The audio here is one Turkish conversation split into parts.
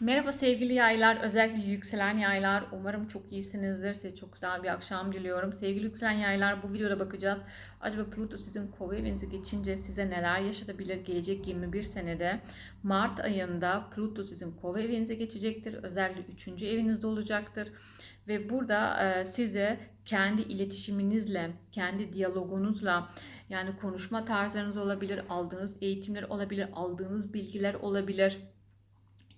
Merhaba sevgili yaylar, özellikle yükselen yaylar. Umarım çok iyisinizdir. Size çok güzel bir akşam diliyorum. Sevgili yükselen yaylar bu videoda bakacağız. Acaba Pluto sizin kova evinize geçince size neler yaşatabilir gelecek 21 senede? Mart ayında Pluto sizin kova evinize geçecektir. Özellikle 3. evinizde olacaktır. Ve burada e, size kendi iletişiminizle, kendi diyalogunuzla yani konuşma tarzlarınız olabilir, aldığınız eğitimler olabilir, aldığınız bilgiler olabilir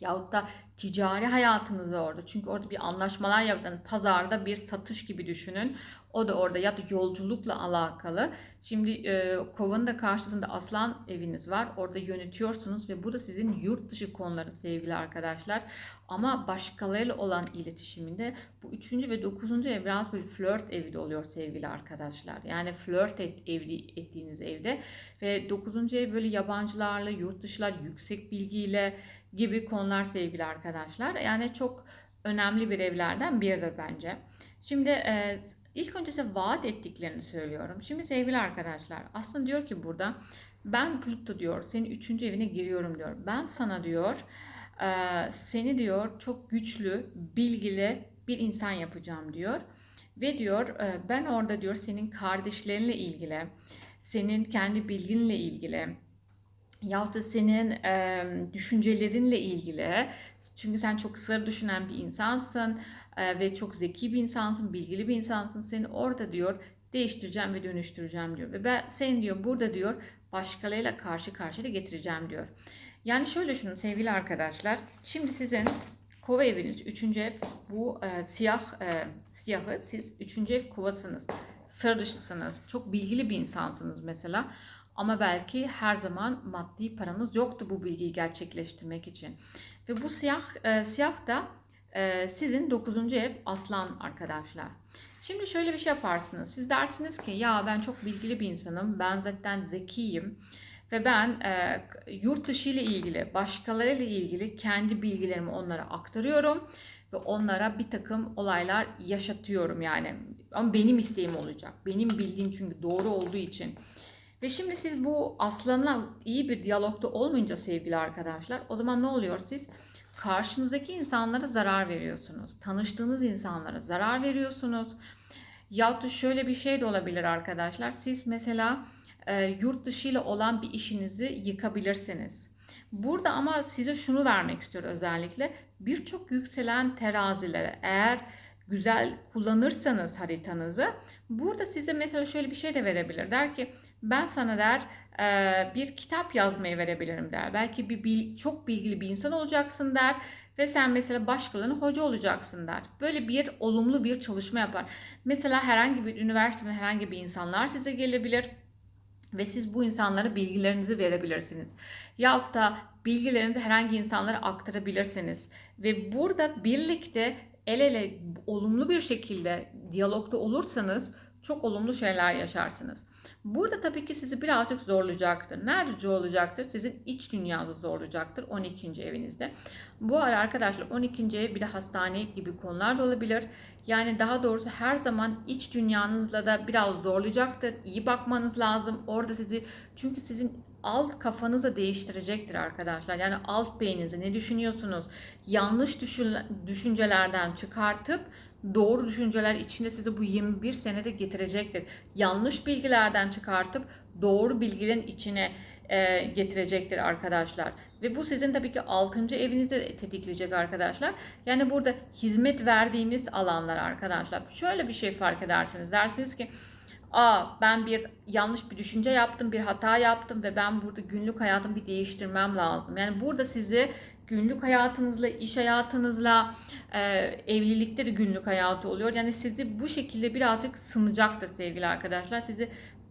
Yahut da ticari hayatınızda orada. Çünkü orada bir anlaşmalar yaptınız. Pazarda bir satış gibi düşünün. O da orada ya da yolculukla alakalı. Şimdi e, kovanın da karşısında aslan eviniz var. Orada yönetiyorsunuz ve bu da sizin yurt dışı konuları sevgili arkadaşlar. Ama başkalarıyla olan iletişiminde bu üçüncü ve dokuzuncu ev biraz bir flört evi de oluyor sevgili arkadaşlar. Yani flört et, evli, ettiğiniz evde ve dokuzuncu ev böyle yabancılarla, yurt dışılar, yüksek bilgiyle gibi konular sevgili arkadaşlar. Yani çok önemli bir evlerden biridir bence. Şimdi e, ilk önce size vaat ettiklerini söylüyorum. Şimdi sevgili arkadaşlar aslında diyor ki burada ben Pluto diyor senin üçüncü evine giriyorum diyor. Ben sana diyor seni diyor çok güçlü, bilgili bir insan yapacağım diyor. Ve diyor ben orada diyor senin kardeşlerinle ilgili, senin kendi bilginle ilgili, yahut da senin düşüncelerinle ilgili. Çünkü sen çok sır düşünen bir insansın e, ve çok zeki bir insansın, bilgili bir insansın. Seni orada diyor değiştireceğim ve dönüştüreceğim diyor. Ve ben seni diyor burada diyor başkalarıyla karşı karşıya getireceğim diyor. Yani şöyle düşünün sevgili arkadaşlar. Şimdi sizin kova eviniz 3. ev bu e, siyah e, siyahı siz 3. ev kovasınız. Sır dışısınız. Çok bilgili bir insansınız mesela. Ama belki her zaman maddi paranız yoktu bu bilgiyi gerçekleştirmek için. Ve bu siyah e, siyah da sizin 9. ev aslan arkadaşlar. Şimdi şöyle bir şey yaparsınız. Siz dersiniz ki ya ben çok bilgili bir insanım. Ben zaten zekiyim. Ve ben e, yurt dışı ile ilgili, başkalarıyla ilgili kendi bilgilerimi onlara aktarıyorum. Ve onlara bir takım olaylar yaşatıyorum yani. Ama benim isteğim olacak. Benim bildiğim çünkü doğru olduğu için. Ve şimdi siz bu aslanla iyi bir diyalogda olmayınca sevgili arkadaşlar o zaman ne oluyor siz? Karşınızdaki insanlara zarar veriyorsunuz. Tanıştığınız insanlara zarar veriyorsunuz. Yahut da şöyle bir şey de olabilir arkadaşlar. Siz mesela e, yurt dışı ile olan bir işinizi yıkabilirsiniz. Burada ama size şunu vermek istiyor özellikle. Birçok yükselen terazilere eğer güzel kullanırsanız haritanızı burada size mesela şöyle bir şey de verebilir. Der ki ben sana der bir kitap yazmayı verebilirim der. Belki bir çok bilgili bir insan olacaksın der ve sen mesela başkalarına hoca olacaksın der. Böyle bir olumlu bir çalışma yapar. Mesela herhangi bir üniversiteden herhangi bir insanlar size gelebilir ve siz bu insanlara bilgilerinizi verebilirsiniz. Yahut da bilgilerinizi herhangi insanlara aktarabilirsiniz. Ve burada birlikte el ele olumlu bir şekilde diyalogda olursanız çok olumlu şeyler yaşarsınız. Burada tabii ki sizi birazcık zorlayacaktır. Nerede zorlayacaktır? Sizin iç dünyanızı zorlayacaktır 12. evinizde. Bu ara arkadaşlar 12. ev bir de hastane gibi konular da olabilir. Yani daha doğrusu her zaman iç dünyanızla da biraz zorlayacaktır. İyi bakmanız lazım. Orada sizi çünkü sizin alt kafanızı değiştirecektir arkadaşlar. Yani alt beyninizi ne düşünüyorsunuz? Yanlış düşüncelerden çıkartıp doğru düşünceler içinde sizi bu 21 senede getirecektir. Yanlış bilgilerden çıkartıp doğru bilgilerin içine e, getirecektir arkadaşlar. Ve bu sizin tabii ki 6. evinizi tetikleyecek arkadaşlar. Yani burada hizmet verdiğiniz alanlar arkadaşlar. Şöyle bir şey fark edersiniz. Dersiniz ki Aa ben bir yanlış bir düşünce yaptım, bir hata yaptım ve ben burada günlük hayatımı bir değiştirmem lazım. Yani burada sizi günlük hayatınızla, iş hayatınızla, e, evlilikte de günlük hayatı oluyor. Yani sizi bu şekilde birazcık sınacaktır sevgili arkadaşlar. Sizi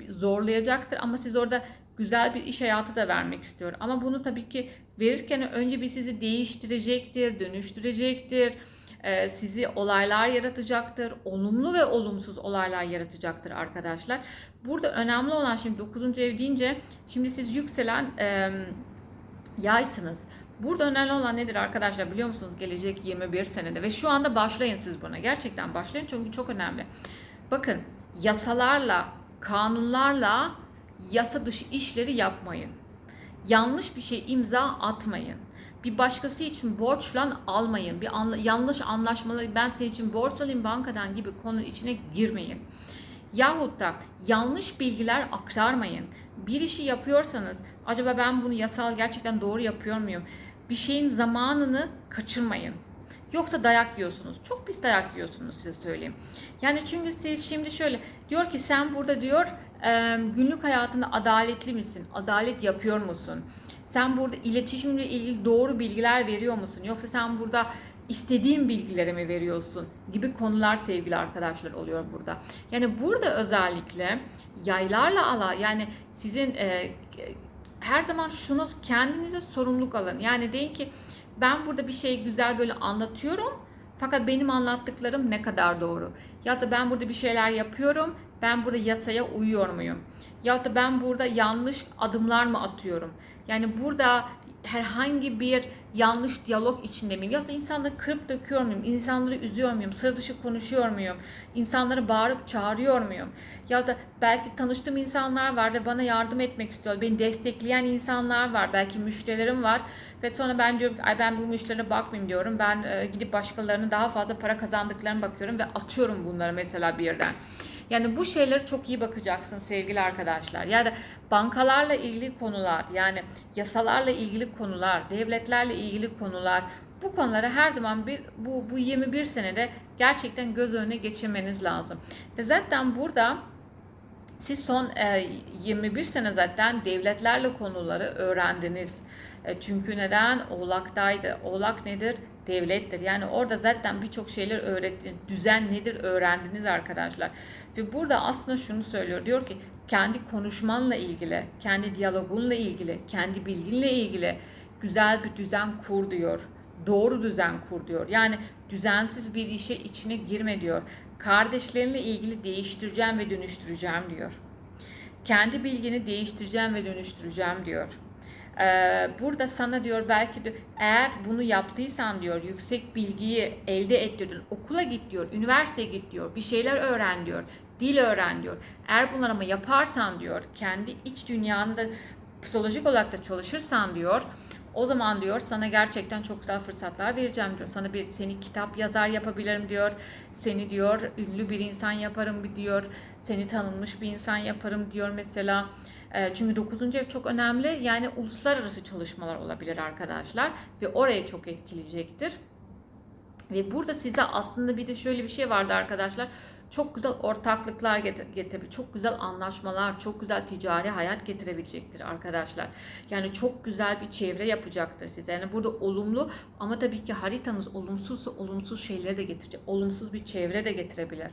zorlayacaktır ama siz orada güzel bir iş hayatı da vermek istiyor. Ama bunu tabii ki verirken önce bir sizi değiştirecektir, dönüştürecektir sizi olaylar yaratacaktır. Olumlu ve olumsuz olaylar yaratacaktır arkadaşlar. Burada önemli olan şimdi 9. ev deyince şimdi siz yükselen yaysınız. Burada önemli olan nedir arkadaşlar biliyor musunuz? Gelecek 21 senede ve şu anda başlayın siz buna. Gerçekten başlayın çünkü çok önemli. Bakın yasalarla, kanunlarla yasa dışı işleri yapmayın. Yanlış bir şey imza atmayın. Bir başkası için borç falan almayın. Bir anla- yanlış anlaşmalı ben senin için borç alayım bankadan gibi konunun içine girmeyin. Yahut da yanlış bilgiler aktarmayın. Bir işi yapıyorsanız acaba ben bunu yasal gerçekten doğru yapıyor muyum? Bir şeyin zamanını kaçırmayın. Yoksa dayak yiyorsunuz. Çok pis dayak yiyorsunuz size söyleyeyim. Yani çünkü siz şimdi şöyle diyor ki sen burada diyor günlük hayatında adaletli misin? Adalet yapıyor musun? Sen burada iletişimle ilgili doğru bilgiler veriyor musun? Yoksa sen burada istediğin bilgileri mi veriyorsun? Gibi konular sevgili arkadaşlar oluyor burada. Yani burada özellikle yaylarla ala yani sizin e, her zaman şunu kendinize sorumluluk alın. Yani deyin ki ben burada bir şey güzel böyle anlatıyorum. Fakat benim anlattıklarım ne kadar doğru? Ya da ben burada bir şeyler yapıyorum. Ben burada yasaya uyuyor muyum? Ya da ben burada yanlış adımlar mı atıyorum? Yani burada herhangi bir yanlış diyalog içinde miyim? Da insanları kırıp döküyor muyum? İnsanları üzüyor muyum? Sır dışı konuşuyor muyum? İnsanları bağırıp çağırıyor muyum? Ya da belki tanıştığım insanlar var ve bana yardım etmek istiyor. Beni destekleyen insanlar var. Belki müşterilerim var. Ve sonra ben diyorum ay ben bu müşterilere bakmayayım diyorum. Ben e, gidip başkalarının daha fazla para kazandıklarını bakıyorum ve atıyorum bunları mesela birden. Yani bu şeylere çok iyi bakacaksın sevgili arkadaşlar. Ya da bankalarla ilgili konular, yani yasalarla ilgili konular, devletlerle ilgili konular, bu konulara her zaman bir bu bu 21 senede gerçekten göz önüne geçirmeniz lazım. Ve zaten burada siz son e, 21 sene zaten devletlerle konuları öğrendiniz. E, çünkü neden? Oğlak'taydı. Oğlak nedir? Devlettir. Yani orada zaten birçok şeyler öğrettiniz. Düzen nedir öğrendiniz arkadaşlar. Ve burada aslında şunu söylüyor. Diyor ki kendi konuşmanla ilgili, kendi diyalogunla ilgili, kendi bilginle ilgili güzel bir düzen kur diyor. Doğru düzen kur diyor. Yani düzensiz bir işe içine girme diyor. Kardeşlerinle ilgili değiştireceğim ve dönüştüreceğim diyor. Kendi bilgini değiştireceğim ve dönüştüreceğim diyor. Ee, burada sana diyor belki de eğer bunu yaptıysan diyor yüksek bilgiyi elde ettirdin okula git diyor üniversiteye git diyor bir şeyler öğren diyor dil öğren diyor. Eğer bunları ama yaparsan diyor kendi iç dünyanı da psikolojik olarak da çalışırsan diyor o zaman diyor sana gerçekten çok güzel fırsatlar vereceğim diyor. Sana bir seni kitap yazar yapabilirim diyor. Seni diyor ünlü bir insan yaparım diyor. Seni tanınmış bir insan yaparım diyor mesela. E, Çünkü 9. ev çok önemli. Yani uluslararası çalışmalar olabilir arkadaşlar ve oraya çok etkileyecektir. Ve burada size aslında bir de şöyle bir şey vardı arkadaşlar. Çok güzel ortaklıklar getir- getirebilir. Çok güzel anlaşmalar, çok güzel ticari hayat getirebilecektir arkadaşlar. Yani çok güzel bir çevre yapacaktır size. Yani burada olumlu ama tabii ki haritanız olumsuzsa olumsuz şeyleri de getirecek. Olumsuz bir çevre de getirebilir.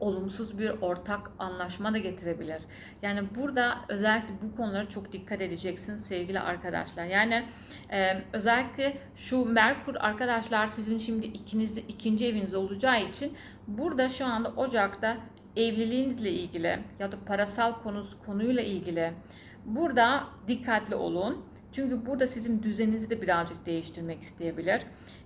Olumsuz bir ortak anlaşma da getirebilir. Yani burada özellikle bu konulara çok dikkat edeceksiniz sevgili arkadaşlar. Yani e, özellikle şu Merkur arkadaşlar sizin şimdi ikiniz ikinci eviniz olacağı için burada şu anda Ocak'ta evliliğinizle ilgili ya da parasal konu, konuyla ilgili burada dikkatli olun. Çünkü burada sizin düzeninizi de birazcık değiştirmek isteyebilir.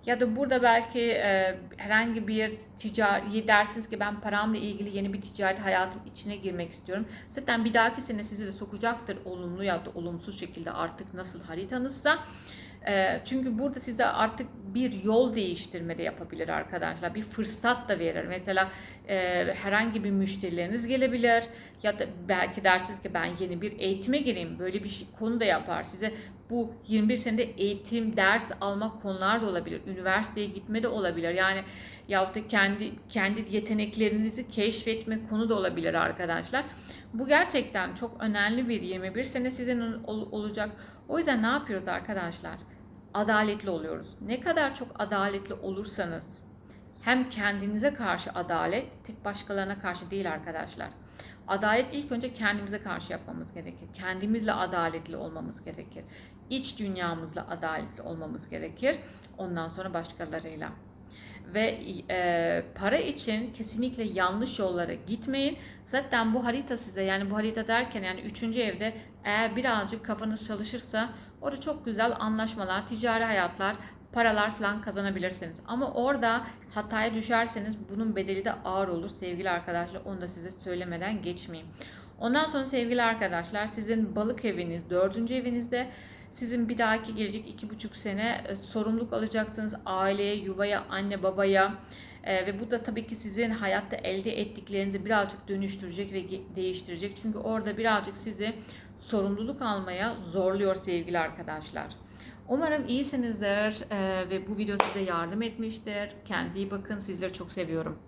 Ya da burada belki e, herhangi bir ticari dersiniz ki ben paramla ilgili yeni bir ticaret hayatın içine girmek istiyorum. Zaten bir dahaki sene sizi de sokacaktır olumlu ya da olumsuz şekilde artık nasıl haritanızsa. E, çünkü burada size artık bir yol değiştirme de yapabilir arkadaşlar. Bir fırsat da verir. Mesela e, herhangi bir müşterileriniz gelebilir ya da belki dersiniz ki ben yeni bir eğitime gireyim. Böyle bir şey, konu da yapar. Size bu 21 senede eğitim, ders almak konular da olabilir. Üniversiteye gitme de olabilir. Yani yahut da kendi kendi yeteneklerinizi keşfetme konu da olabilir arkadaşlar. Bu gerçekten çok önemli bir 21 sene sizin ol- olacak. O yüzden ne yapıyoruz arkadaşlar? Adaletli oluyoruz. Ne kadar çok adaletli olursanız hem kendinize karşı adalet, tek başkalarına karşı değil arkadaşlar. Adalet ilk önce kendimize karşı yapmamız gerekir. Kendimizle adaletli olmamız gerekir. İç dünyamızla adaletli olmamız gerekir. Ondan sonra başkalarıyla. Ve e, para için kesinlikle yanlış yollara gitmeyin. Zaten bu harita size yani bu harita derken yani üçüncü evde eğer birazcık kafanız çalışırsa orada çok güzel anlaşmalar, ticari hayatlar, paralar falan kazanabilirsiniz. Ama orada hataya düşerseniz bunun bedeli de ağır olur sevgili arkadaşlar. Onu da size söylemeden geçmeyeyim. Ondan sonra sevgili arkadaşlar sizin balık eviniz, dördüncü evinizde Sizin bir dahaki gelecek iki buçuk sene e, sorumluluk alacaksınız aileye, yuvaya, anne babaya. E, ve bu da tabii ki sizin hayatta elde ettiklerinizi birazcık dönüştürecek ve değiştirecek. Çünkü orada birazcık sizi sorumluluk almaya zorluyor sevgili arkadaşlar. Umarım iyisinizdir e, ve bu video size yardım etmiştir. Kendinize iyi bakın. Sizleri çok seviyorum.